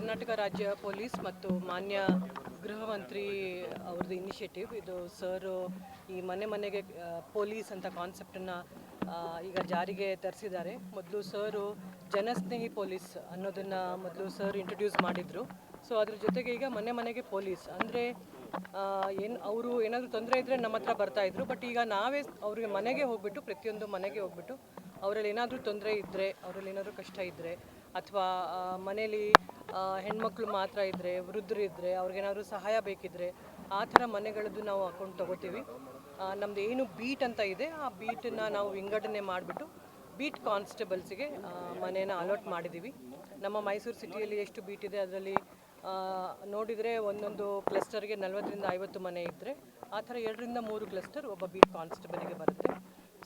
ಕರ್ನಾಟಕ ರಾಜ್ಯ ಪೊಲೀಸ್ ಮತ್ತು ಮಾನ್ಯ ಗೃಹ ಮಂತ್ರಿ ಅವ್ರದ್ದು ಇನಿಷಿಯೇಟಿವ್ ಇದು ಸರ್ ಈ ಮನೆ ಮನೆಗೆ ಪೊಲೀಸ್ ಅಂತ ಕಾನ್ಸೆಪ್ಟನ್ನು ಈಗ ಜಾರಿಗೆ ತರಿಸಿದ್ದಾರೆ. ಮೊದಲು ಸರು ಜನಸ್ನೇಹಿ ಪೊಲೀಸ್ ಅನ್ನೋದನ್ನು ಮೊದಲು ಸರ್ ಇಂಟ್ರೊಡ್ಯೂಸ್ ಮಾಡಿದರು. ಸೊ ಅದ್ರ ಜೊತೆಗೆ ಈಗ ಮನೆ ಮನೆಗೆ ಪೊಲೀಸ್ ಅಂದರೆ ಏನು, ಅವರು ಏನಾದರೂ ತೊಂದರೆ ಇದ್ದರೆ ನಮ್ಮ ಹತ್ರ ಬರ್ತಾ ಇದ್ರು. ಬಟ್ ಈಗ ನಾವೇ ಅವ್ರಿಗೆ ಮನೆಗೆ ಹೋಗ್ಬಿಟ್ಟು, ಪ್ರತಿಯೊಂದು ಮನೆಗೆ ಹೋಗ್ಬಿಟ್ಟು, ಅವರಲ್ಲಿ ಏನಾದರೂ ತೊಂದರೆ ಇದ್ದರೆ ಅವರಲ್ಲಿ ಏನಾದರೂ ಕಷ್ಟ ಇದ್ದರೆ ಅಥವಾ ಮನೇಲಿ ಹೆಣ್ಮಕ್ಳು ಮಾತ್ರ ಇದ್ದರೆ ವೃದ್ಧರು ಇದ್ದರೆ ಅವ್ರಿಗೇನಾದರೂ ಸಹಾಯ ಬೇಕಿದ್ರೆ, ಆ ಥರ ಮನೆಗಳದ್ದು ನಾವು ಅಕೌಂಟ್ ತಗೋತೀವಿ. ನಮ್ದು ಏನು ಬೀಟ್ ಅಂತ ಇದೆ, ಆ ಬೀಟನ್ನು ನಾವು ವಿಂಗಡಣೆ ಮಾಡಿಬಿಟ್ಟು ಬೀಟ್ ಕಾನ್ಸ್ಟೇಬಲ್ಸಿಗೆ ಮನೇನ ಅಲಾಟ್ ಮಾಡಿದ್ದೀವಿ ನಮ್ಮ ಮೈಸೂರು ಸಿಟಿಯಲ್ಲಿ ಎಷ್ಟು ಬೀಟ್ ಇದೆ, ಅದರಲ್ಲಿ ನೋಡಿದರೆ ಒಂದೊಂದು ಕ್ಲಸ್ಟರ್ಗೆ ನಲ್ವತ್ತರಿಂದ ಐವತ್ತು ಮನೆ ಇದ್ದರೆ ಆ ಥರ ಎರಡರಿಂದ ಮೂರು ಕ್ಲಸ್ಟರ್ ಒಬ್ಬ ಬೀಟ್ ಕಾನ್ಸ್ಟೇಬಲ್ಗೆ ಬರುತ್ತೆ.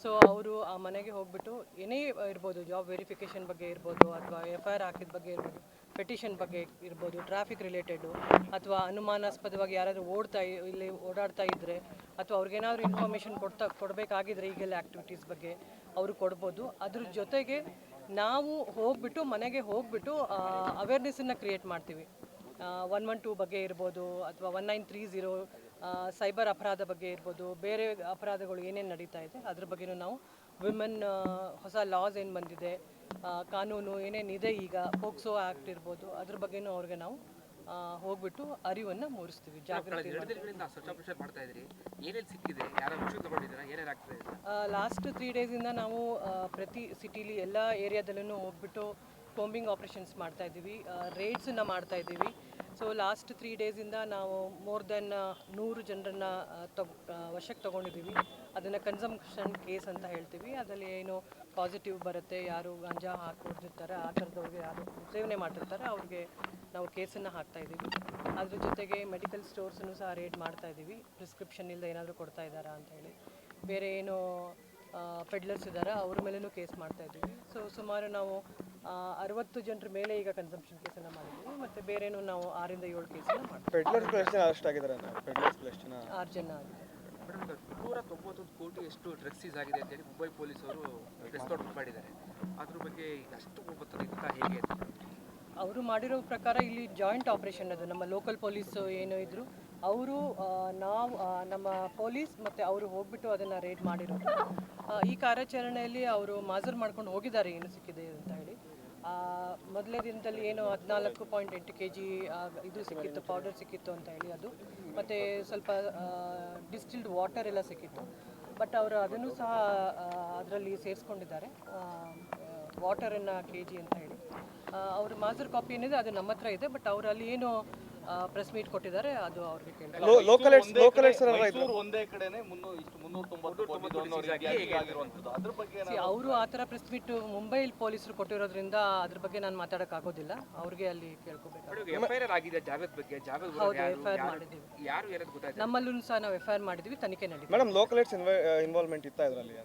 ಸೊ ಅವರು ಆ ಮನೆಗೆ ಹೋಗ್ಬಿಟ್ಟು ಏನೇ ಇರ್ಬೋದು ಜಾಬ್ ವೆರಿಫಿಕೇಷನ್ ಬಗ್ಗೆ ಇರ್ಬೋದು, ಅಥವಾ ಎಫ್ ಐ ಆರ್ ಹಾಕಿದ ಬಗ್ಗೆ ಇರ್ಬೋದು ಪೆಟಿಷನ್ ಬಗ್ಗೆ ಇರ್ಬೋದು ಟ್ರಾಫಿಕ್ ರಿಲೇಟೆಡು ಅಥವಾ ಅನುಮಾನಾಸ್ಪದವಾಗಿ ಯಾರಾದರೂ ಓಡ್ತಾ ಇಲ್ಲಿ ಓಡಾಡ್ತಾ ಇದ್ದರೆ ಅಥವಾ ಅವ್ರಿಗೇನಾದ್ರು ಇನ್ಫಾರ್ಮೇಷನ್ ಕೊಡ್ತಾ, ಕೊಡಬೇಕಾಗಿದ್ರೆ ಈಗೆಲ್ಲ ಆ್ಯಕ್ಟಿವಿಟೀಸ್ ಬಗ್ಗೆ ಅವರು ಕೊಡ್ಬೋದು. ಅದ್ರ ಜೊತೆಗೆ ನಾವು ಹೋಗ್ಬಿಟ್ಟು, ಮನೆಗೆ ಹೋಗ್ಬಿಟ್ಟು ಅವೇರ್ನೆಸ್ಸನ್ನು ಕ್ರಿಯೇಟ್ ಮಾಡ್ತೀವಿ. ಒನ್ ಒನ್ ಟೂ ಬಗ್ಗೆ ಇರ್ಬೋದು, ಅಥವಾ one nine three zero cyber ಅಪರಾಧ ಬಗ್ಗೆ ಇರ್ಬೋದು ಬೇರೆ ಅಪರಾಧಗಳು ಏನೇನು ನಡೀತಾ ಇದೆ ಅದ್ರ ಬಗ್ಗೆನೂ ನಾವು ವಿಮೆನ್ ಹೊಸ ಲಾಸ್ ಏನು ಬಂದಿದೆ ಕಾನೂನು ಏನೇನಿದೆ ಈಗ ಪೋಕ್ಸೋ ಆ್ಯಕ್ಟ್ ಇರ್ಬೋದು ಅದ್ರ ಬಗ್ಗೆನೂ ಅವ್ರಿಗೆ ನಾವು ಹೋಗ್ಬಿಟ್ಟು ಅರಿವನ್ನು ಮೂಡಿಸ್ತೀವಿ ಜಾಗೃತಿ ಲಾಸ್ಟ್ ತ್ರೀ ಡೇಸಿಂದ ನಾವು ಪ್ರತಿ ಸಿಟಿಲಿ ಎಲ್ಲ ಏರಿಯಾದಲ್ಲೂ ಹೋಗ್ಬಿಟ್ಟು ಕೋಂಬಿಂಗ್ ಆಪ್ರೇಷನ್ಸ್ ಮಾಡ್ತಾ ಇದ್ದೀವಿ ರೇಡ್ಸನ್ನು ಮಾಡ್ತಾ ಇದ್ದೀವಿ ಸೊ ಲಾಸ್ಟ್ ತ್ರೀ ಡೇಸಿಂದ ನಾವು ಮೋರ್ ದೆನ್ ನೂರು ಜನರನ್ನು ತಗ್ ವಶಕ್ಕೆ ತೊಗೊಂಡಿದ್ದೀವಿ. ಅದನ್ನು ಕನ್ಸಂಪ್ಷನ್ ಕೇಸ್ ಅಂತ ಹೇಳ್ತೀವಿ. ಅದರಲ್ಲಿ ಏನು ಪಾಸಿಟಿವ್ ಬರುತ್ತೆ, ಯಾರು ಗಾಂಜಾ ಹಾಕಿರ್ತಾರೆ ಆ ಥರದವ್ರಿಗೆ ಯಾರು ಸೇವನೆ ಮಾಡಿರ್ತಾರೆ ಅವ್ರಿಗೆ ನಾವು ಕೇಸನ್ನು ಹಾಕ್ತಾ ಇದ್ದೀವಿ. ಅದ್ರ ಜೊತೆಗೆ ಮೆಡಿಕಲ್ ಸ್ಟೋರ್ಸನ್ನು ಸಹ ರೇಡ್ ಮಾಡ್ತಾ ಇದ್ದೀವಿ. ಪ್ರಿಸ್ಕ್ರಿಪ್ಷನ್ ಇಲ್ಲದೆ ಏನಾದರೂ ಕೊಡ್ತಾ ಇದ್ದಾರಾ ಅಂತ ಹೇಳಿ. ಬೇರೆ ಏನು ಪೆಡ್ಲರ್ಸ್ ಇದ್ದಾರೆ, ಅವ್ರ ಮೇಲೂ ಕೇಸ್ ಮಾಡ್ತಾ ಇದ್ದೀವಿ. ಸೊ ಸುಮಾರು ನಾವು ಅರವತ್ತು ಜನರ ಮೇಲೆ ಈಗ ಕನ್ಸಂಪ್ಷನ್ ಎಲ್ಲ ಮಾಡಿದ್ದೀವಿ ಮತ್ತು ಬೇರೆನೂ ನಾವು ಆರಿಂದ ಏಳು ಕೇಸನ್ನು ಮಾಡ್ತೀವಿ ಪೆಡ್ಲರ್ಸ್ ಅರೆಸ್ಟ್ ಆಗಿದ್ದಾರೆ ಪೆಡ್ಲರ್ಸ್ ಆರು ಜನ ಆಗಿದೆ ನೂರ ತೊಂಬತ್ತೊಂದು ಕೋಟಿ ಎಷ್ಟು ಡ್ರಗ್ಸ್ ಸೀಸ್ ಆಗಿದೆ ಅಂತೇಳಿ ಮುಂಬೈ ಪೊಲೀಸರು ಪ್ರೆಸ್ ನೋಟ್ ಮಾಡಿದ್ದಾರೆ. ಅದ್ರ ಬಗ್ಗೆ ಅಷ್ಟು ಅಷ್ಟು ಗೊತ್ತಿಲ್ಲ ಹೇಗೆ ಅವರು ಮಾಡಿರೋ ಪ್ರಕಾರ ಇಲ್ಲಿ ಜಾಯಿಂಟ್ ಆಪರೇಷನ್ ಅದು. ನಮ್ಮ ಲೋಕಲ್ ಪೊಲೀಸ್ ಏನು ಇದ್ರು. ಅವರು ನಾವು ನಮ್ಮ ಪೊಲೀಸ್ ಮತ್ತು ಅವರು ಹೋಗ್ಬಿಟ್ಟು ಅದನ್ನು ರೇಡ್ ಮಾಡಿರೋದು. ಆ, ಈ ಕಾರ್ಯಾಚರಣೆಯಲ್ಲಿ ಅವರು ಮಾಜರ್ ಮಾಡ್ಕೊಂಡು ಹೋಗಿದ್ದಾರೆ. ಏನು ಸಿಕ್ಕಿದೆ ಅಂತ ಹೇಳಿ. ಆ, ಮೊದಲನೇ ದಿನದಲ್ಲಿ ಏನು ಹದಿನಾಲ್ಕು ಪಾಯಿಂಟ್ ಎಂಟು ಕೆ ಜಿ ಇದು ಸಿಕ್ಕಿತ್ತು ಪೌಡರ್ ಸಿಕ್ಕಿತ್ತು ಅಂತ ಹೇಳಿ ಅದು. ಮತ್ತು ಸ್ವಲ್ಪ ಡಿಸ್ಟಿಲ್ಡ್ ವಾಟರ್ ಎಲ್ಲ ಸಿಕ್ಕಿತ್ತು. ಬಟ್ ಅವರು ಅದನ್ನು ಸಹ ಅದರಲ್ಲಿ ಸೇರಿಸ್ಕೊಂಡಿದ್ದಾರೆ. ವಾಟರನ್ನು ಕೆ ಜಿ ಅಂತ ಹೇಳಿ. ಅವ್ರ ಮಾಸ್ಟರ್ ಕಾಪಿ ಏನಿದೆ ಅದು ನಮ್ಮ ಹತ್ರ ಇದೆ ಬಟ್ ಅವರಲ್ಲಿ ಏನು ಪ್ರೆಸ್ ಮೀಟ್ ಕೊಟ್ಟಿದ್ದಾರೆ ಅದು ಅವ್ರಿಗೆ ಕೇಳಿ. ಲೋಕಲ್ ಲೋಕಲ್ ಒಂದೇ ಕಡೆನೆ ಮುನ್ನೂರ ಇಷ್ಟು ಮುನ್ನೂರ ತೊಂಬತ್ತು ಕೋಟಿ ಅನ್ನೋ ರೀತಿಯಾಗಿ ಆಗಿರುವಂಥದ್ದು ಅದ್ರ ಬಗ್ಗೆ ಅವರು ಆ ಥರ ಪ್ರೆಸ್ ಮೀಟ್ ಮುಂಬೈ ಪೊಲೀಸರು ಕೊಟ್ಟಿರೋದ್ರಿಂದ ಅದ್ರ ಬಗ್ಗೆ ನಾನು ಮಾತಾಡೋಕ್ಕಾಗೋದಿಲ್ಲ ಅವ್ರಿಗೆ ಅಲ್ಲಿ ಕೇಳ್ಕೋಬೇಕು. ನಮ್ಮಲ್ಲೂ ಸಹ ನಾವು ಎಫ್ ಐ ಆರ್ ಮಾಡಿದ್ವಿ ತನಿಖೆ ನಡೀತೀವಿ ಮೇಡಮ್ ಲೋಕಲ್ ಏಟ್ಸ್ ಇನ್ವಾಲ್ವ್ಮೆಂಟ್ ಇತ್ತಾ ಇದರಲ್ಲಿ?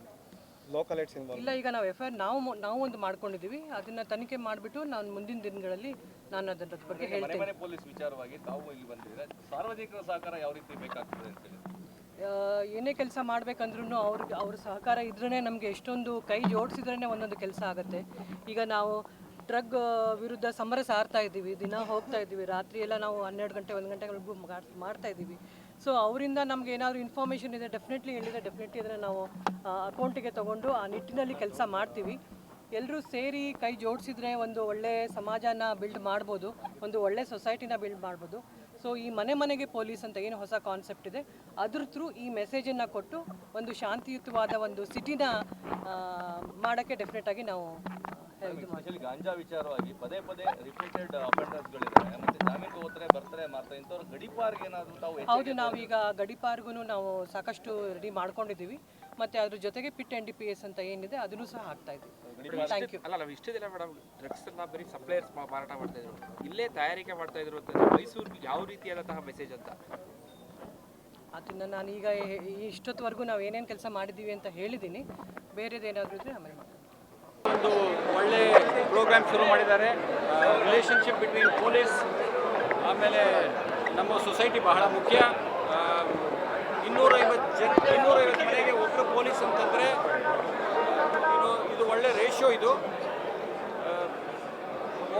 ಲೋಕಲ್ ಏಟ್ಸ್ ಇಲ್ಲ ಈಗ ನಾವು ಎಫ್ ಐ ಆರ್ ನಾವು ನಾವು ಒಂದು ಮಾಡ್ಕೊಂಡಿದ್ದೀವಿ ಅದನ್ನ ತನಿಖೆ ಮಾಡಿಬಿಟ್ಟು ನಾನು ಮುಂದಿನ ದಿನಗಳಲ್ಲಿ ನಾನು ಅದರ ಬಗ್ಗೆ ಹೇಳ್ತೀನಿ. ಮನೆ ಪೊಲೀಸ್ ವಿಚಾರವಾಗಿ ತಾವು ಇಲ್ಲಿ ಬಂದಿದ್ರೆ ಸಾರ್ವಜನಿಕರ ಸಹಕಾರ ಯಾವ ರೀತಿ ಬೇಕಾಗ್ತದೆ ಅಂತ ಹೇಳಿ. ಏನೇ ಕೆಲಸ ಮಾಡ್ಬೇಕಂದ್ರೂ ಅವ್ರಿಗೆ ಅವ್ರ ಸಹಕಾರ ಇದ್ರೇ ನಮಗೆ ಎಷ್ಟೊಂದು ಕೈ ಜೋಡಿಸಿದ್ರೇ ಒಂದೊಂದು ಕೆಲಸ ಆಗುತ್ತೆ. ಈಗ ನಾವು ಡ್ರಗ್ ವಿರುದ್ಧ ಸಮರ ಸಾರ್ತಾ ಇದ್ದೀವಿ. ದಿನ ಹೋಗ್ತಾ ಇದ್ದೀವಿ. ರಾತ್ರಿ ಎಲ್ಲ ನಾವು ಹನ್ನೆರಡು ಗಂಟೆ ಒಂದು ಗಂಟೆಗಳಿಗೂ ಮಾಡ್- ಮಾಡ್ತಾ ಇದ್ದೀವಿ. ಸೊ ಅವರಿಂದ ನಮ್ಗೆ ಏನಾದರೂ ಇನ್ಫಾರ್ಮೇಷನ್ ಇದೆ ಡೆಫಿನೆಟ್ಲಿ ಹೇಳಿದರೆ ಡೆಫಿನೆಟ್ಲಿ ಅದನ್ನು ನಾವು ಅಕೌಂಟಿಗೆ ತಗೊಂಡು ಆ ನಿಟ್ಟಿನಲ್ಲಿ ಕೆಲಸ ಮಾಡ್ತೀವಿ. ಎಲ್ಲರೂ ಸೇರಿ ಕೈ ಜೋಡಿಸಿದ್ರೆ ಒಂದು ಒಳ್ಳೆ ಸಮಾಜನ ಬಿಲ್ಡ್ ಮಾಡ್ಬೋದು, ಒಂದು ಒಳ್ಳೆ ಸೊಸೈಟಿನ ಬಿಲ್ಡ್ ಮಾಡ್ಬೋದು. ಸೊ ಈ ಮನೆ ಮನೆಗೆ ಪೊಲೀಸ್ ಅಂತ ಏನು ಹೊಸ ಕಾನ್ಸೆಪ್ಟ್ ಇದೆ, ಅದ್ರ ಥ್ರೂ ಈ ಮೆಸೇಜನ್ನು ಕೊಟ್ಟು ಒಂದು ಶಾಂತಿಯುತವಾದ ಒಂದು ಸಿಟಿನ ಮಾಡೋಕ್ಕೆ ಡೆಫಿನೆಟ್ ಆಗಿ ನಾವು ಸ್ಪೆಷಲಿ ಗಾಂಜಾ ವಿಚಾರವಾಗಿ ಪದೇ ಪದೇ ರಿಪೀಟೆಡ್ ಅಫೆಂಡರ್ಸ್ಗಳಿದ್ದಾರೆ ಮತ್ತೆ ಜಾಮೀನು ಹೋಗ್ತಾರೆ ಬರ್ತಾರೆ ಮಾಡ್ತಾರೆ ಇಂಥವ್ರ ಗಡಿಪಾರ್ಗೆ ಏನಾದರೂ ತಾವು ಹೌದು ನಾವೀಗ ಗಡಿಪಾರ್ಗೂ ನಾವು ಸಾಕಷ್ಟು ರೆಡಿ ಮಾಡ್ಕೊಂಡಿದ್ದೀವಿ. ಮತ್ತೆ ಅದ್ರ ಜೊತೆಗೆ PIT N D P S ಅಂತ ಏನಿದೆ ಅದನ್ನು ಸಹ ಹಾಕ್ತಾ ಇದ್ದೀವಿ. ಥ್ಯಾಂಕ್ ಯು ಅಲ್ಲ ನಾವು ಇಷ್ಟೇ ದಿನ ಮೇಡಮ್ ಡ್ರಗ್ಸ್ ಎಲ್ಲ ಬರೀ ಸಪ್ಲೈಯರ್ಸ್ ಮಾರಾಟ ಮಾಡ್ತಾ ಇದ್ರು. ಇಲ್ಲೇ ತಯಾರಿಕೆ ಮಾಡ್ತಾ ಇದ್ರು ಅಂತ ಮೈಸೂರಿಗೆ ಯಾವ ರೀತಿಯಾದಂತಹ ಮೆಸೇಜ್ ಅಂತ? ಅದನ್ನು ನಾನೀಗ ಈಗ ಇಷ್ಟೊತ್ತವರೆಗೂ ನಾವು ಏನೇನು ಕೆಲಸ ಮಾಡಿದ್ದೀವಿ ಅಂತ ಹೇಳಿದ್ದೀನಿ. ಬೇರೆದೇನಾದರೂ ಇದ್ರೆ ಆಮೇಲೆ ಮಾತಾಡ್ತೀನಿ ಒಂದು ಒಳ್ಳೆ ಪ್ರೋಗ್ರಾಮ್ ಶುರು ಮಾಡಿದ್ದಾರೆ. ರಿಲೇಷನ್ಶಿಪ್ ಬಿಟ್ವೀನ್ ಪೊಲೀಸ್ ಆಮೇಲೆ ನಮ್ಮ ಸೊಸೈಟಿ ಬಹಳ ಮುಖ್ಯ. ಇನ್ನೂರೈವತ್ತು ಜನ, ಇನ್ನೂರೈವತ್ತು ಮನೆಗೆ ಒಬ್ಬರು ಪೊಲೀಸ್ ಅಂತಂದರೆ, ಇದು ಇದು ಒಳ್ಳೆ ರೇಷಿಯೋ ಇದು.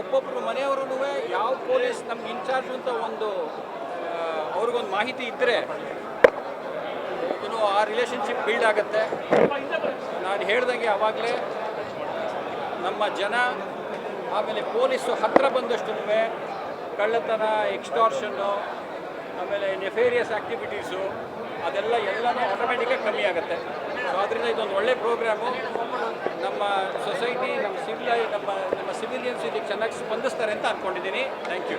ಒಬ್ಬೊಬ್ಬರು ಮನೆಯವ್ರೂ ಯಾವ ಪೊಲೀಸ್ ನಮ್ಗೆ ಇನ್ಚಾರ್ಜ್ ಅಂತ ಒಂದು ಅವ್ರಿಗೊಂದು ಮಾಹಿತಿ ಇದ್ದರೆ ಏನು ಆ ರಿಲೇಷನ್ಶಿಪ್ ಬಿಲ್ಡ್ ಆಗುತ್ತೆ. ನಾನು ಹೇಳ್ದಂಗೆ ಆವಾಗಲೇ ನಮ್ಮ ಜನ, ಆಮೇಲೆ ಪೊಲೀಸು ಹತ್ತಿರ ಬಂದಷ್ಟು ಕಳ್ಳತನ ಎಕ್ಸ್ಟಾರ್ಷನ್ನು ಆಮೇಲೆ ನೆಫೇರಿಯಸ್ ಆ್ಯಕ್ಟಿವಿಟೀಸು ಅದೆಲ್ಲ ಎಲ್ಲನೂ ಆಟೋಮೆಟಿಕಾಗಿ ಕಮ್ಮಿ ಆಗುತ್ತೆ. ಸೊ ಅದರಿಂದ ಇದೊಂದು ಒಳ್ಳೆ ಪ್ರೋಗ್ರಾಮು ನಮ್ಮ ಸೊಸೈಟಿ ನಮ್ಮ ಸಿವಿಲ್ ನಮ್ಮ ನಮ್ಮ ಸಿವಿಲಿಯನ್ಸ್ ಇದಕ್ಕೆ ಚೆನ್ನಾಗಿ ಸ್ಪಂದಿಸ್ತಾರೆ ಅಂತ ಅಂದ್ಕೊಂಡಿದ್ದೀನಿ ಥ್ಯಾಂಕ್ ಯು